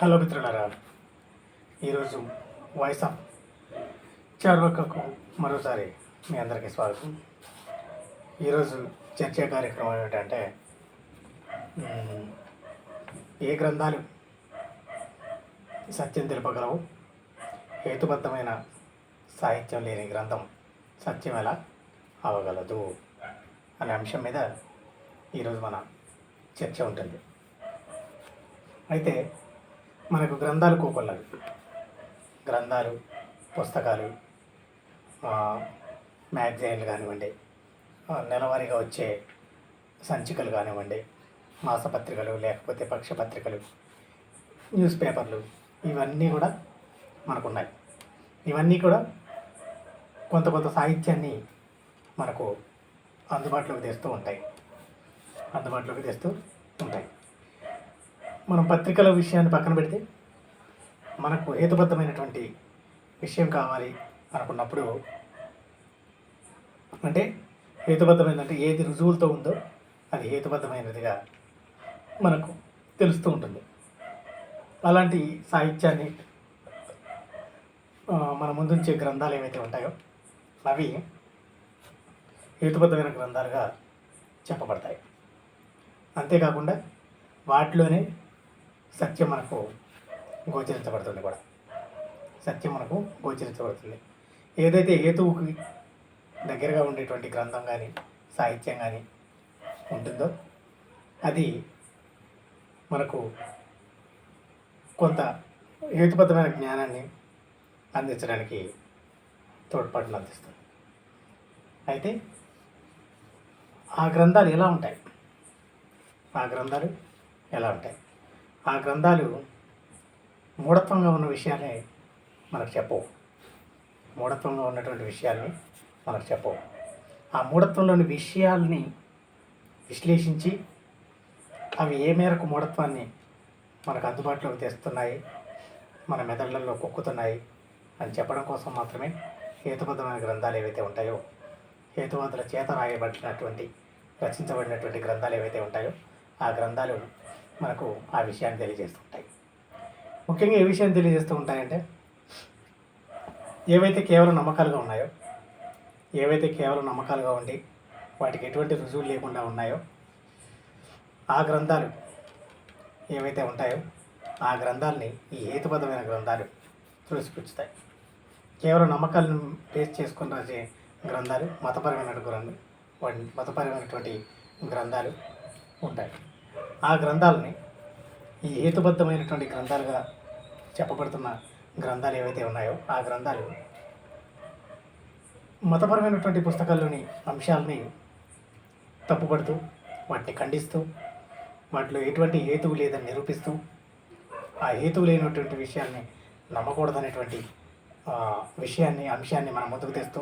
Hello మిత్రులారా ఈరోజు voice of చార్వకకు మరోసారి మీ అందరికీ స్వాగతం. ఈరోజు చర్చా కార్యక్రమం ఏమిటంటే ఏ గ్రంథాలు సత్యం తెలుపగలవు? హేతుబద్ధమైన సాహిత్యం లేని గ్రంథం సత్యం ఎలా అవగలదు? అనే అంశం మీద ఈరోజు మన చర్చ ఉంటుంది. అయితే మనకు గ్రంథాలు కోకొల్లవి. గ్రంథాలు పుస్తకాలు మ్యాగజైన్లు కానివ్వండి నెలవారీగా వచ్చే సంచికలు కానివ్వండి మాసపత్రికలు లేకపోతే పక్షపత్రికలు న్యూస్ పేపర్లు ఇవన్నీ కూడా మనకున్నాయి. ఇవన్నీ కూడా కొంత కొంత సాహిత్యాన్ని మనకు అందుబాటులోకి తెస్తూ ఉంటాయి. అందుబాటులోకి తెస్తూ ఉంటాయి. మనం పత్రికల విషయాన్ని పక్కన పెడితే మనకు హేతుబద్ధమైనటువంటి విషయం కావాలి అనుకున్నప్పుడు అంటే హేతుబద్ధమైనదంటే ఏది రుజువులతో ఉందో అది హేతుబద్ధమైనదిగా మనకు తెలుస్తూ ఉంటుంది. అలాంటి సాహిత్యాన్ని మన ముందుంచే గ్రంథాలు ఏవైతే ఉంటాయో అవి హేతుబద్ధమైన గ్రంథాలుగా చెప్పబడతాయి. అంతేకాకుండా వాటిలోనే సత్యం మనకు గోచరించబడుతుంది కూడా. సత్యం మనకు గోచరించబడుతుంది. ఏదైతే హేతువుకి దగ్గరగా ఉండేటువంటి గ్రంథం కానీ సాహిత్యం కానీ ఉంటుందో అది మనకు కొంత హేతుబద్ధమైన జ్ఞానాన్ని అందించడానికి తోడ్పాటును అందిస్తుంది. అయితే ఆ గ్రంథాలు ఎలా ఉంటాయి? ఆ గ్రంథాలు ఎలా ఉంటాయి? ఆ గ్రంథాలు మూఢత్వంగా ఉన్న విషయాన్ని మనకు చెప్పవు. మూఢత్వంగా ఉన్నటువంటి విషయాల్ని మనకు చెప్పవు. ఆ మూఢత్వంలోని విషయాల్ని విశ్లేషించి అవి ఏ మేరకు మూఢత్వాన్ని మనకు అందుబాటులోకి తెస్తున్నాయి మన మెదళ్ళల్లో కొక్కుతున్నాయి అని చెప్పడం కోసం మాత్రమే హేతుబద్ధమైన గ్రంథాలు ఏవైతే ఉంటాయో హేతువాదుల చేత రాయబడినటువంటి రచించబడినటువంటి గ్రంథాలు ఏవైతే ఉంటాయో ఆ గ్రంథాలు మనకు ఆ విషయాన్ని తెలియజేస్తుంటాయి. ముఖ్యంగా ఏ విషయాన్ని తెలియజేస్తూ ఉంటాయంటే ఏవైతే కేవలం నమ్మకాలుగా ఉన్నాయో ఏవైతే కేవలం నమ్మకాలుగా ఉండి వాటికి ఎటువంటి రుజువులు లేకుండా ఉన్నాయో ఆ గ్రంథాలు ఏవైతే ఉంటాయో ఆ గ్రంథాలని ఈ హేతుబద్ధమైన గ్రంథాలు తులసిపుచ్చుతాయి. కేవలం నమ్మకాలను బేస్ చేసుకుని రాసే గ్రంథాలు మతపరమైన గ్రంథం వాటి మతపరమైనటువంటి గ్రంథాలు ఉంటాయి. ఆ గ్రంథాలని ఈ హేతుబద్ధమైనటువంటి గ్రంథాలుగా చెప్పబడుతున్న గ్రంథాలు ఏవైతే ఉన్నాయో ఆ గ్రంథాలు మతపరమైనటువంటి పుస్తకాల్లోని అంశాలని తప్పుపడుతూ వాటిని ఖండిస్తూ వాటిలో ఎటువంటి హేతువు లేదని నిరూపిస్తూ ఆ హేతువు లేనటువంటి విషయాన్ని నమ్మకూడదనేటువంటి విషయాన్ని అంశాన్ని మనం ముందుకు తెస్తూ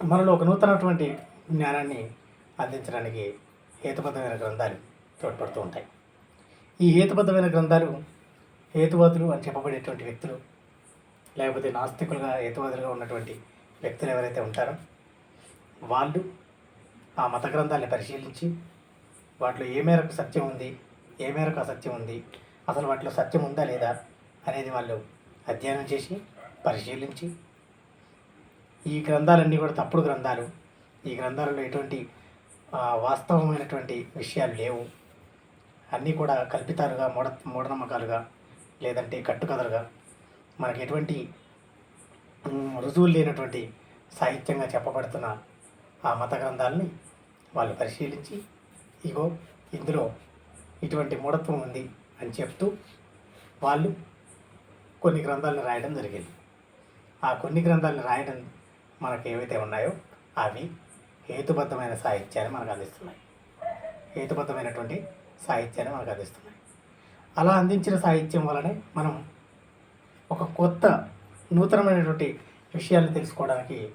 మనలో ఒక నూతనటువంటి జ్ఞానాన్ని అందించడానికి హేతుబద్ధమైన గ్రంథాలు తోడ్పడుతూ ఉంటాయి. ఈ హేతుబద్ధమైన గ్రంథాలు హేతువాదులు అని చెప్పబడేటువంటి వ్యక్తులు లేకపోతే నాస్తికులుగా హేతువాదులుగా ఉన్నటువంటి వ్యక్తులు ఎవరైతే ఉంటారో వాళ్ళు ఆ మత గ్రంథాలను పరిశీలించి వాటిలో ఏ మేరకు సత్యం ఉంది ఏ మేరకు అసత్యం ఉంది అసలు వాటిలో సత్యం ఉందా లేదా అనేది వాళ్ళు అధ్యయనం చేసి పరిశీలించి ఈ గ్రంథాలన్నీ కూడా తప్పుడు గ్రంథాలు. ఈ గ్రంథాలలో ఎటువంటి వాస్తవమైనటువంటి విషయాలు లేవు. అన్నీ కూడా కల్పితాలుగా మూఢ మూఢనమ్మకాలుగా లేదంటే కట్టుకథలుగా మనకి ఎటువంటి రుజువులు లేనటువంటి సాహిత్యంగా చెప్పబడుతున్న ఆ మత గ్రంథాలని వాళ్ళు పరిశీలించి ఇగో ఇందులో ఇటువంటి మూఢత్వం ఉంది అని చెప్తూ వాళ్ళు కొన్ని గ్రంథాలను రాయడం జరిగింది. ఆ కొన్ని గ్రంథాలను రాయడం మనకు ఏవైతే ఉన్నాయో అవి హేతుబద్ధమైన సాహిత్యాన్ని మనకు అందిస్తున్నాయి. హేతుబద్ధమైనటువంటి సాహిత్యాన్ని మనకు అందిస్తున్నాయి. అలా అందించిన సాహిత్యం వలనే మనం ఒక కొత్త నూతనమైనటువంటి విషయాలను తెలుసుకోవడానికి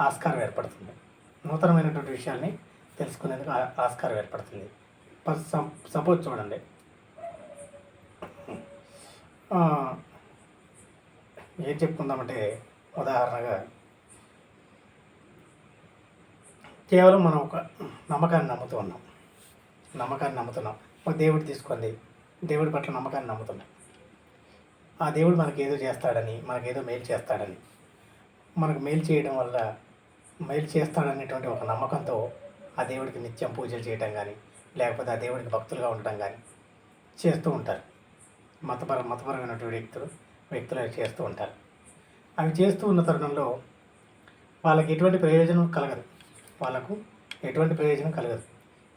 ఆస్కారం ఏర్పడుతుంది. నూతనమైనటువంటి విషయాల్ని తెలుసుకునేందుకు ఆ- ఆస్కారం ఏర్పడుతుంది. సప్ సపోజ్ చూడండి. ఏం చెప్పుకుందామంటే ఉదాహరణగా కేవలం మనం ఒక నమ్మకాన్ని నమ్ముతూ ఉన్నాం. నమ్మకాన్ని నమ్ముతున్నాం. ఒక దేవుడు తీసుకుంది దేవుడి పట్ల నమ్మకాన్ని నమ్ముతున్నాం. ఆ దేవుడు మనకి ఏదో చేస్తాడని మనకేదో మేలు చేస్తాడని మనకు మేలు చేయడం వల్ల మేలు చేస్తాడనేటువంటి ఒక నమ్మకంతో ఆ దేవుడికి నిత్యం పూజలు చేయడం కానీ లేకపోతే ఆ దేవుడికి భక్తులుగా ఉండటం కానీ చేస్తూ ఉంటారు. మతపర మతపరమైనటువంటి వ్యక్తులు వ్యక్తులు అవి చేస్తూ ఉంటారు. అవి చేస్తూ ఉన్న తరుణంలో వాళ్ళకి ఎటువంటి ప్రయోజనం కలగదు. వాళ్ళకు ఎటువంటి ప్రయోజనం కలగదు.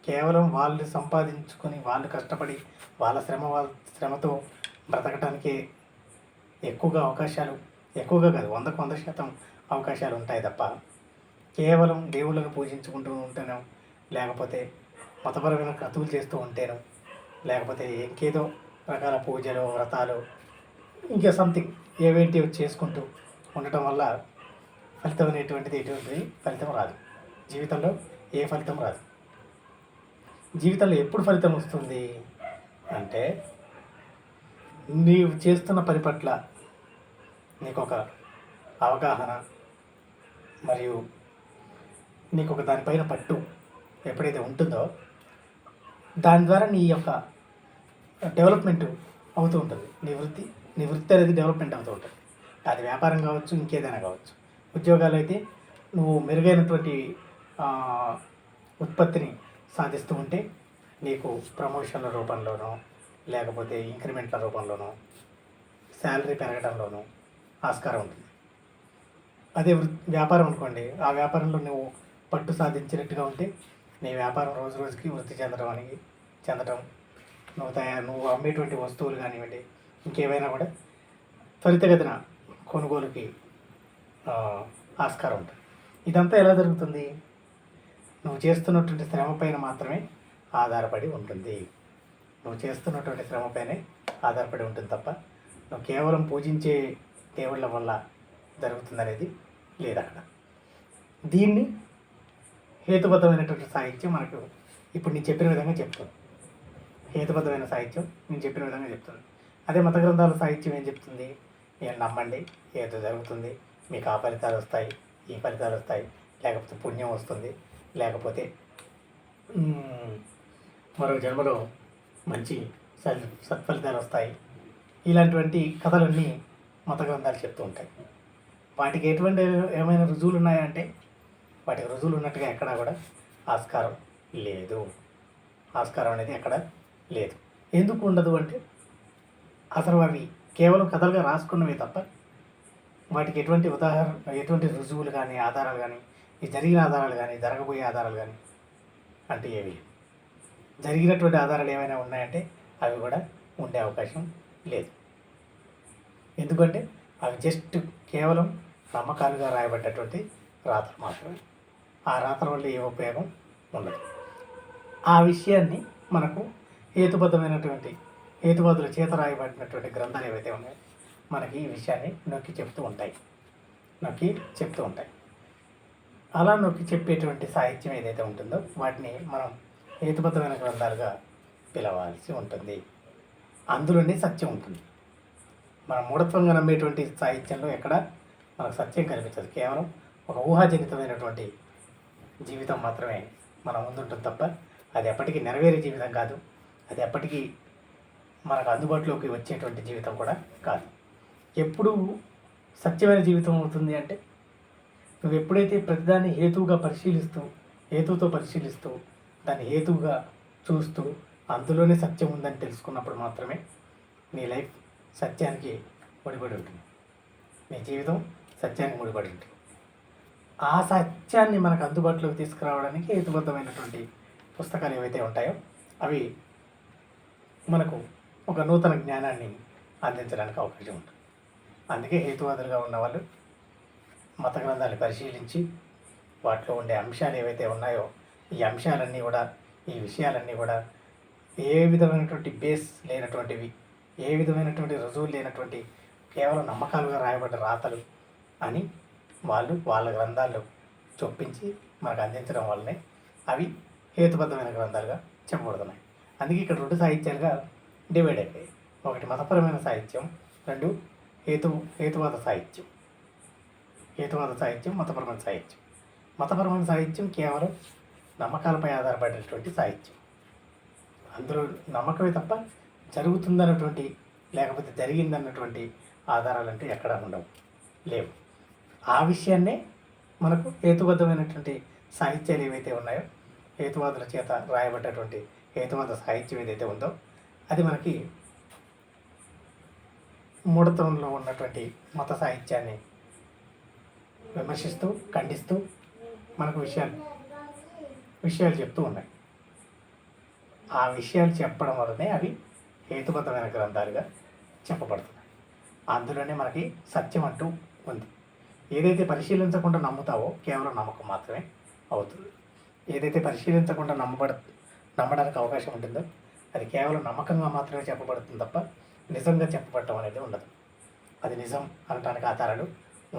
కేవలం వాళ్ళు సంపాదించుకొని వాళ్ళు కష్టపడి వాళ్ళ శ్రమ వాళ్ళ శ్రమతో బ్రతకటానికి ఎక్కువగా అవకాశాలు ఎక్కువగా కాదు వందకు వంద శాతం అవకాశాలు ఉంటాయి తప్ప కేవలం దేవుళ్ళను పూజించుకుంటూ ఉంటాను లేకపోతే మతపరమైన క్రతువులు చేస్తూ ఉంటాను లేకపోతే ఇంకేదో రకాల పూజలు వ్రతాలు ఇంకా సంథింగ్ ఏవేంటివి చేసుకుంటూ ఉండటం వల్ల ఫలితం అనేటువంటిది ఎటువంటిది ఫలితం రాదు. జీవితంలో ఏ ఫలితం రాదు. జీవితంలో ఎప్పుడు ఫలితం వస్తుంది అంటే నీవు చేస్తున్న పని పట్ల నీకు ఒక అవగాహన మరియు నీకు ఒక దానిపైన పట్టు ఎప్పుడైతే ఉంటుందో దాని ద్వారా నీ యొక్క డెవలప్మెంట్ అవుతూ ఉంటుంది. నీ వృత్తి నీ వృత్తి అనేది డెవలప్మెంట్ అవుతూ ఉంటుంది. అది వ్యాపారం కావచ్చు ఇంకేదైనా కావచ్చు. ఉద్యోగాలు అయితే నువ్వు మెరుగైనటువంటి ఉత్పత్తిని సాధిస్తూ ఉంటే నీకు ప్రమోషన్ల రూపంలోనో లేకపోతే ఇంక్రిమెంట్ల రూపంలోనో శాలరీ పెరగడంలోనూ ఆస్కారం ఉంటుంది. అదే వ్యాపారం అనుకోండి ఆ వ్యాపారంలో నువ్వు పట్టు సాధించినట్టుగా ఉంటే నీ వ్యాపారం రోజు రోజుకి వృద్ధి చెందడం అనేది చెందడం నువ్వు తయారు నువ్వు అమ్మేటువంటి వస్తువులు కానివ్వండి ఇంకేమైనా కూడా త్వరితగతిన కొనుగోలుకి ఆస్కారం ఉంటుంది. ఇదంతా ఎలా జరుగుతుంది? నువ్వు చేస్తున్నటువంటి శ్రమ పైన మాత్రమే ఆధారపడి ఉంటుంది. నువ్వు చేస్తున్నటువంటి శ్రమపైనే ఆధారపడి ఉంటుంది తప్ప నువ్వు కేవలం పూజించే దేవుళ్ళ వల్ల జరుగుతుందనేది లేదు అక్కడ. దీన్ని హేతుబద్ధమైనటువంటి సాహిత్యం మనకు ఇప్పుడు నేను చెప్పిన విధంగా చెప్తుంది. హేతుబద్ధమైన సాహిత్యం నేను చెప్పిన విధంగా చెప్తుంది. అదే మత గ్రంథాల సాహిత్యం ఏం చెప్తుంది? నేను నమ్మండి? ఏదో జరుగుతుంది. మీకు ఆ ఫలితాలు వస్తాయి ఈ ఫలితాలు వస్తాయి. లేకపోతే పుణ్యం వస్తుంది. లేకపోతే మరో జన్మలో మంచి సత్ఫలితాలు వస్తాయి. ఇలాంటివంటి కథలన్నీ మత గ్రంథాలు చెప్తూ ఉంటాయి. వాటికి ఎటువంటి ఏమైనా రుజువులు ఉన్నాయంటే వాటికి రుజువులు ఉన్నట్టుగా ఎక్కడా కూడా ఆస్కారం లేదు. ఆస్కారం అనేది ఎక్కడ లేదు. ఎందుకు ఉండదు అంటే అసలు అవి కేవలం కథలుగా రాసుకున్నవి తప్ప వాటికి ఎటువంటి ఉదాహరణ ఎటువంటి రుజువులు కానీ ఆధారాలు కానీ ఈ జరిగిన ఆధారాలు కానీ జరగబోయే ఆధారాలు కానీ అంటే ఏవి? లేవు. జరిగినటువంటి ఆధారాలు ఏమైనా ఉన్నాయంటే అవి కూడా ఉండే అవకాశం లేదు. ఎందుకంటే అవి జస్ట్ కేవలం నమ్మకాలుగా రాయబడ్డటువంటి రాతలు మాత్రమే. ఆ రాతల వల్ల ఏ ఉపయోగం ఉండదు. ఆ విషయాన్ని మనకు హేతుబద్ధమైనటువంటి హేతుబద్ధుల చేత రాయబడినటువంటి గ్రంథాలు ఏవైతే ఉన్నాయో మనకి ఈ విషయాన్ని నొక్కి చెప్తూ ఉంటాయి. నొక్కి చెప్తూ ఉంటాయి. అలా నొక్కి చెప్పేటువంటి సాహిత్యం ఏదైతే ఉంటుందో వాటిని మనం హేతుబద్ధమైన గ్రంథాలుగా పిలవాల్సి ఉంటుంది. అందులోనే సత్యం ఉంటుంది. మన మూఢత్వంగా నమ్మేటువంటి సాహిత్యంలో ఎక్కడ మనకు సత్యం కనిపించదు. కేవలం ఒక ఊహాజనితమైనటువంటి జీవితం మాత్రమే మన ముందుంటుంది తప్ప అది ఎప్పటికీ నెరవేరే జీవితం కాదు. అది ఎప్పటికీ మనకు అందుబాటులోకి వచ్చేటువంటి జీవితం కూడా కాదు. ఎప్పుడు సత్యమైన జీవితం అవుతుంది అంటే నువ్వు ఎప్పుడైతే ప్రతిదాన్ని హేతువుగా పరిశీలిస్తూ హేతువుతో పరిశీలిస్తూ దాన్ని హేతువుగా చూస్తూ అందులోనే సత్యం ఉందని తెలుసుకున్నప్పుడు మాత్రమే నీ లైఫ్ సత్యానికి ముడిపడి ఉంటుంది. నీ జీవితం సత్యానికి ముడిపడి ఉంటుంది. ఆ సత్యాన్ని మనకు అందుబాటులోకి తీసుకురావడానికి హేతుబద్ధమైనటువంటి పుస్తకాలు ఏవైతే ఉంటాయో అవి మనకు ఒక నూతన జ్ఞానాన్ని అందించడానికి అవకాశం ఉంటుంది. అందుకే హేతువాదులుగా ఉన్నవాళ్ళు మత గ్రంథాలు పరిశీలించి వాటిలో ఉండే అంశాలు ఏవైతే ఉన్నాయో ఈ అంశాలన్నీ కూడా ఈ విషయాలన్నీ కూడా ఏ విధమైనటువంటి బేస్ లేనటువంటివి ఏ విధమైనటువంటి రుజువులు లేనటువంటి కేవలం నమ్మకాలుగా రాయబడ్డ రాతలు అని వాళ్ళు వాళ్ళ గ్రంథాలు చొప్పించి మనకు అందించడం వల్లనే అవి హేతుబద్ధమైన గ్రంథాలుగా చెప్పబడుతున్నాయి. అందుకే ఇక్కడ రెండు సాహిత్యాలుగా డివైడ్ అయిపోయాయి. ఒకటి మతపరమైన సాహిత్యం రెండు హేతు హేతువాద సాహిత్యం. హేతువాద సాహిత్యం మతపరమైన సాహిత్యం. మతపరమైన సాహిత్యం కేవలం నమ్మకాలపై ఆధారపడినటువంటి సాహిత్యం. అందులో నమ్మకమే తప్ప జరుగుతుందన్నటువంటి లేకపోతే జరిగిందన్నటువంటి ఆధారాలు అంటే ఎక్కడా ఉండవు లేవు. ఆ విషయాన్నే మనకు హేతుబద్ధమైనటువంటి సాహిత్యాలు ఏవైతే ఉన్నాయో హేతువాదుల చేత రాయబడ్డటువంటి హేతువాద సాహిత్యం ఏదైతే ఉందో అది మనకి మూఢతనంలో ఉన్నటువంటి మత సాహిత్యాన్ని విమర్శిస్తూ ఖండిస్తూ మనకు విషయాలు విషయాలు చెప్తూ ఉన్నాయి. ఆ విషయాలు చెప్పడం వల్లనే అవి హేతుబద్ధమైన గ్రంథాలుగా చెప్పబడుతున్నాయి. అందులోనే మనకి సత్యం అంటూ ఉంది. ఏదైతే పరిశీలించకుండా నమ్ముతావో కేవలం నమ్మకం మాత్రమే అవుతుంది. ఏదైతే పరిశీలించకుండా నమ్మబడ నమ్మడానికి అవకాశం ఉంటుందో అది కేవలం నమ్మకంగా మాత్రమే చెప్పబడుతుంది తప్ప నిజంగా చెప్పబడటం అనేది ఉండదు. అది నిజం అనటానికి ఆధారాలు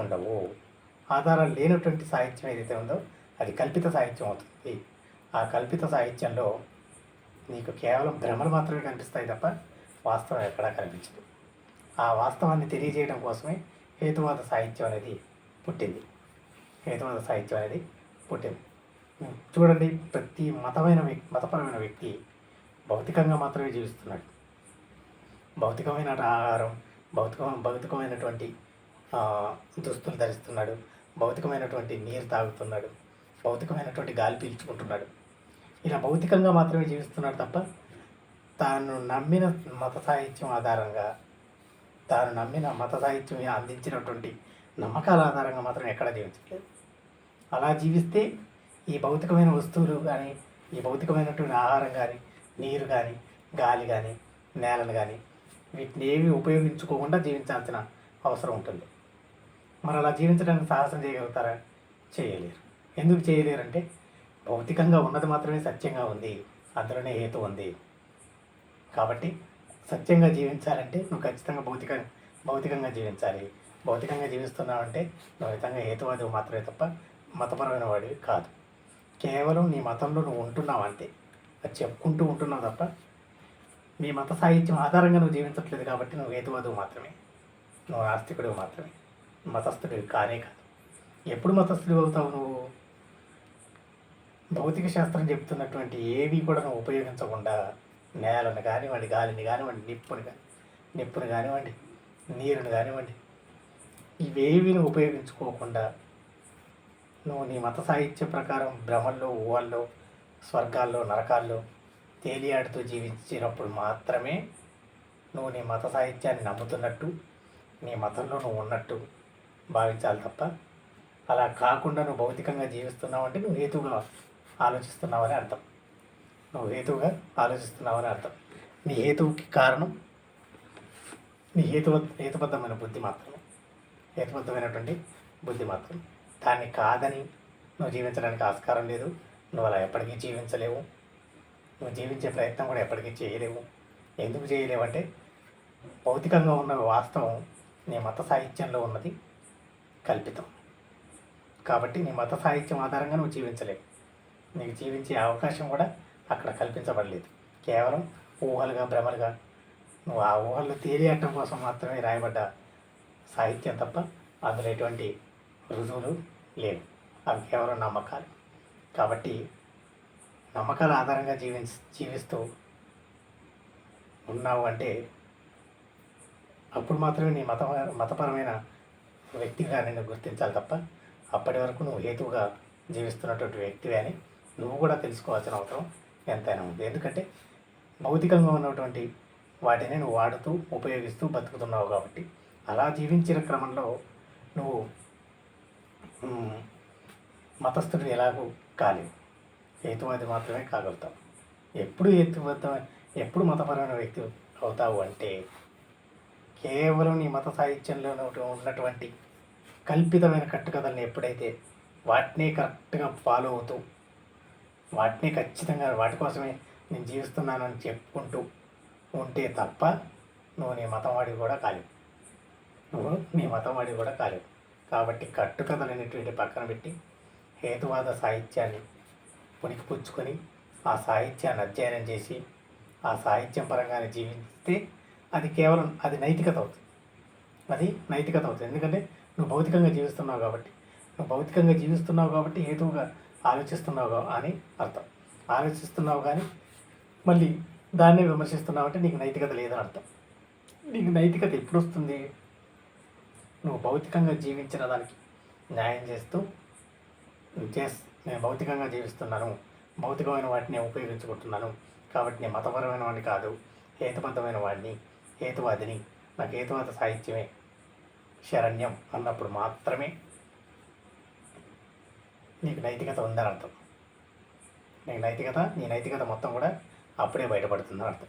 ఉండవు. ఆధారాలు లేనటువంటి సాహిత్యం ఏదైతే ఉందో అది కల్పిత సాహిత్యం అవుతుంది. ఆ కల్పిత సాహిత్యంలో నీకు కేవలం భ్రమలు మాత్రమే కనిపిస్తాయి తప్ప వాస్తవం ఎక్కడా కనిపించదు. ఆ వాస్తవాన్ని తెలియజేయడం కోసమే హేతువాద సాహిత్యం అనేది పుట్టింది. హేతువాద సాహిత్యం అనేది పుట్టింది. చూడండి ప్రతి మతమైన వ్యక్తి మతపరమైన వ్యక్తి భౌతికంగా మాత్రమే జీవిస్తున్నాడు. భౌతికమైన ఆహారం భౌతిక భౌతికమైనటువంటి దుస్తులు ధరిస్తున్నాడు. భౌతికమైనటువంటి నీరు తాగుతున్నాడు భౌతికమైనటువంటి గాలి పీల్చుకుంటున్నాడు. ఇలా భౌతికంగా మాత్రమే జీవిస్తున్నాడు తప్ప తాను నమ్మిన మత సాహిత్యం ఆధారంగా తాను నమ్మిన మత సాహిత్యం అందించినటువంటి నమ్మకాల ఆధారంగా మాత్రం ఎక్కడా జీవించలేదు అలా జీవిస్తే ఈ భౌతికమైన వస్తువులు కానీ ఈ భౌతికమైనటువంటి ఆహారం కానీ నీరు కానీ గాలి కానీ నేలను కానీ వీటిని ఏమి ఉపయోగించుకోకుండా జీవించాల్సిన అవసరం ఉంటుంది. మరి అలా జీవించడానికి సాహసం చేయగలుగుతారా? చేయలేరు. ఎందుకు చేయలేరంటే భౌతికంగా ఉన్నది మాత్రమే సత్యంగా ఉంది. అందులోనే హేతు ఉంది. కాబట్టి సత్యంగా జీవించాలంటే నువ్వు ఖచ్చితంగా భౌతిక భౌతికంగా జీవించాలి. భౌతికంగా జీవిస్తున్నావంటే నువ్వు నిజంగా హేతువాది మాత్రమే తప్ప మతపరమైన వాడివి కాదు. కేవలం నీ మతంలో నువ్వు ఉంటున్నావు అంతే. అది చెప్పుకుంటూ ఉంటున్నావు తప్ప నీ మత సాహిత్యం ఆధారంగా నువ్వు జీవించట్లేదు కాబట్టి నువ్వు హేతువాదువు మాత్రమే. నువ్వు ఆస్తికుడు మాత్రమే. మతస్థుడివి కానే కాదు. ఎప్పుడు మతస్థులు అవుతావు నువ్వు? భౌతిక శాస్త్రం చెప్తున్నటువంటి ఏవి కూడా నువ్వు ఉపయోగించకుండా నేలను కానివ్వండి గాలిని కానివ్వండి నిప్పుని కానీ నిప్పుని కానివ్వండి నీరుని కానివ్వండి ఇవేవి నువ్వు ఉపయోగించుకోకుండా నువ్వు నీ మత సాహిత్య ప్రకారం భ్రమల్లో ఊహల్లో స్వర్గాల్లో నరకాల్లో తేలియాడుతూ జీవించినప్పుడు మాత్రమే నువ్వు నీ మత సాహిత్యాన్ని నమ్ముతున్నట్టు నీ మతంలో నువ్వు ఉన్నట్టు భావించాలి తప్ప. అలా కాకుండా నువ్వు భౌతికంగా జీవిస్తున్నావు అంటే నువ్వు హేతువుగా ఆలోచిస్తున్నావని అర్థం. నువ్వు హేతువుగా ఆలోచిస్తున్నావని అర్థం. నీ హేతువుకి కారణం నీ హేతు హేతుబద్ధమైన బుద్ధి మాత్రమే హేతుబద్ధమైనటువంటి బుద్ధి మాత్రమే దాన్ని కాదని నువ్వు జీవించడానికి ఆస్కారం లేదు. నువ్వు అలా ఎప్పటికీ జీవించలేవు. నువ్వు జీవించే ప్రయత్నం కూడా ఎప్పటికీ చేయలేవు. ఎందుకు చేయలేవు అంటే భౌతికంగా ఉన్న వాస్తవం నీ మత సాహిత్యంలో ఉన్నది. కల్పితం. కాబట్టి నీ మత సాహిత్యం ఆధారంగా నువ్వు జీవించలేవు. నీకు జీవించే అవకాశం కూడా అక్కడ కల్పించబడలేదు. కేవలం ఊహలుగా భ్రమలుగా నువ్వు ఆ ఊహలు తేలియటం కోసం మాత్రమే రాయబడ్డ సాహిత్యం తప్ప అందులో ఎటువంటి రుజువులు లేవు. అవి కేవలం నమ్మకాలు. కాబట్టి నమ్మకాల ఆధారంగా జీవి జీవిస్తూ ఉన్నావు అంటే అప్పుడు మాత్రమే నీ మత మతపరమైన వ్యక్తిగా నిన్ను గుర్తించాలి తప్ప అప్పటి వరకు నువ్వు హేతువుగా జీవిస్తున్నటువంటి వ్యక్తివి అని నువ్వు కూడా తెలుసుకోవాల్సిన అవసరం ఎంతైనా ఉంది. ఎందుకంటే భౌతికంగా ఉన్నటువంటి వాటిని నువ్వు వాడుతూ ఉపయోగిస్తూ బతుకుతున్నావు కాబట్టి అలా జీవించిన క్రమంలో నువ్వు మతస్థుడు ఎలాగూ కాలేవు. హేతువాది మాత్రమే కాగలుగుతావు. ఎప్పుడు హేతుబద్ధ ఎప్పుడు మతపరమైన వ్యక్తి అవుతావు అంటే కేవలం నీ మత సాహిత్యంలో ఉన్నటువంటి కల్పితమైన కట్టుకథల్ని ఎప్పుడైతే వాటినే కరెక్ట్గా ఫాలో అవుతూ వాటిని ఖచ్చితంగా వాటి కోసమే నేను జీవిస్తున్నానని చెప్పుకుంటూ ఉంటే తప్ప నువ్వు నీ మతం వాడి కూడా కాలేవు. నువ్వు నీ మతం వాడి కూడా కాలేవు. కాబట్టి కట్టుకథలు అనేటువంటి పక్కన పెట్టి హేతువాద సాహిత్యాన్ని పుణికిపుచ్చుకొని ఆ సాహిత్యాన్ని అధ్యయనం చేసి ఆ సాహిత్యం పరంగానే జీవిస్తే అది కేవలం అది నైతికత అవుతుంది. అది నైతికత అవుతుంది. ఎందుకంటే నువ్వు భౌతికంగా జీవిస్తున్నావు కాబట్టి. నువ్వు భౌతికంగా జీవిస్తున్నావు కాబట్టి హేతువుగా ఆలోచిస్తున్నావు అని అర్థం. ఆలోచిస్తున్నావు కానీ మళ్ళీ దాన్నే విమర్శిస్తున్నావు అంటే నీకు నైతికత లేదని అర్థం. నీకు నైతికత ఎప్పుడు వస్తుంది నువ్వు భౌతికంగా జీవించిన దానికి న్యాయం చేస్తూ నువ్వు చేస్ నేను భౌతికంగా జీవిస్తున్నాను. భౌతికమైన వాటిని ఉపయోగించుకుంటున్నాను. కాబట్టి నేను మతపరమైన వాడిని కాదు హేతుబద్ధమైన వాడిని. హేతువాదిని. నాకు హేతువాద సాహిత్యమే. శరణ్యం అన్నప్పుడు మాత్రమే నీకు నైతికత ఉందని అర్థం నీకు నైతికత నీ నైతికత మొత్తం కూడా అప్పుడే బయటపడుతుందని అర్థం.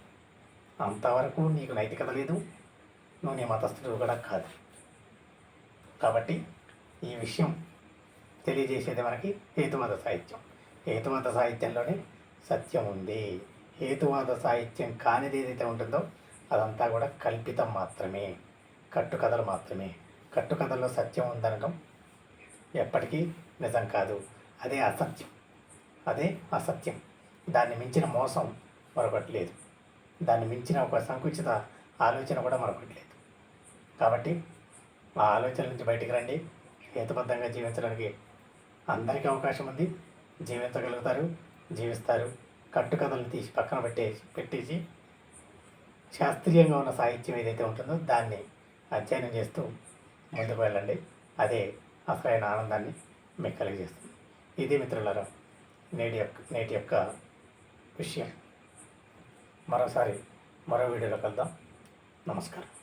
అంతవరకు నీకు నైతికత లేదు నువ్వు నీ మతస్థుడు కూడా కాదు. కాబట్టి ఈ విషయం తెలియజేసేది మనకి హేతువాద సాహిత్యం. హేతువాద సాహిత్యంలోనే సత్యం ఉంది. హేతువాద సాహిత్యం కానిది ఏదైతే ఉంటుందో అదంతా కూడా కల్పితం మాత్రమే కట్టుకథలు మాత్రమే. కట్టుకథల్లో సత్యం ఉందనడం ఎప్పటికీ నిజం కాదు. అదే అసత్యం. అదే అసత్యం. దాన్ని మించిన మోసం మరొకటి లేదు. దాన్ని మించిన ఒక సంకుచిత ఆలోచన కూడా మరొకటి లేదు. కాబట్టి ఆ ఆలోచన నుంచి బయటికి రండి. హేతుబద్ధంగా జీవించడానికి అందరికీ అవకాశం ఉంది. జీవించగలుగుతారు జీవిస్తారు. కట్టుకథలను తీసి పక్కన పెట్టేసి పెట్టేసి శాస్త్రీయంగా ఉన్న సాహిత్యం ఏదైతే ఉంటుందో దాన్ని అధ్యయనం చేస్తూ ముందుకు వెళ్ళండి. అదే అసలైన ఆనందాన్ని మీకు కలిగజేస్తుంది ఇది మిత్రులారా నేటి యొక్క నేటి యొక్క విషయం. మరోసారి మరో వీడియోలో కలుద్దాం. నమస్కారం.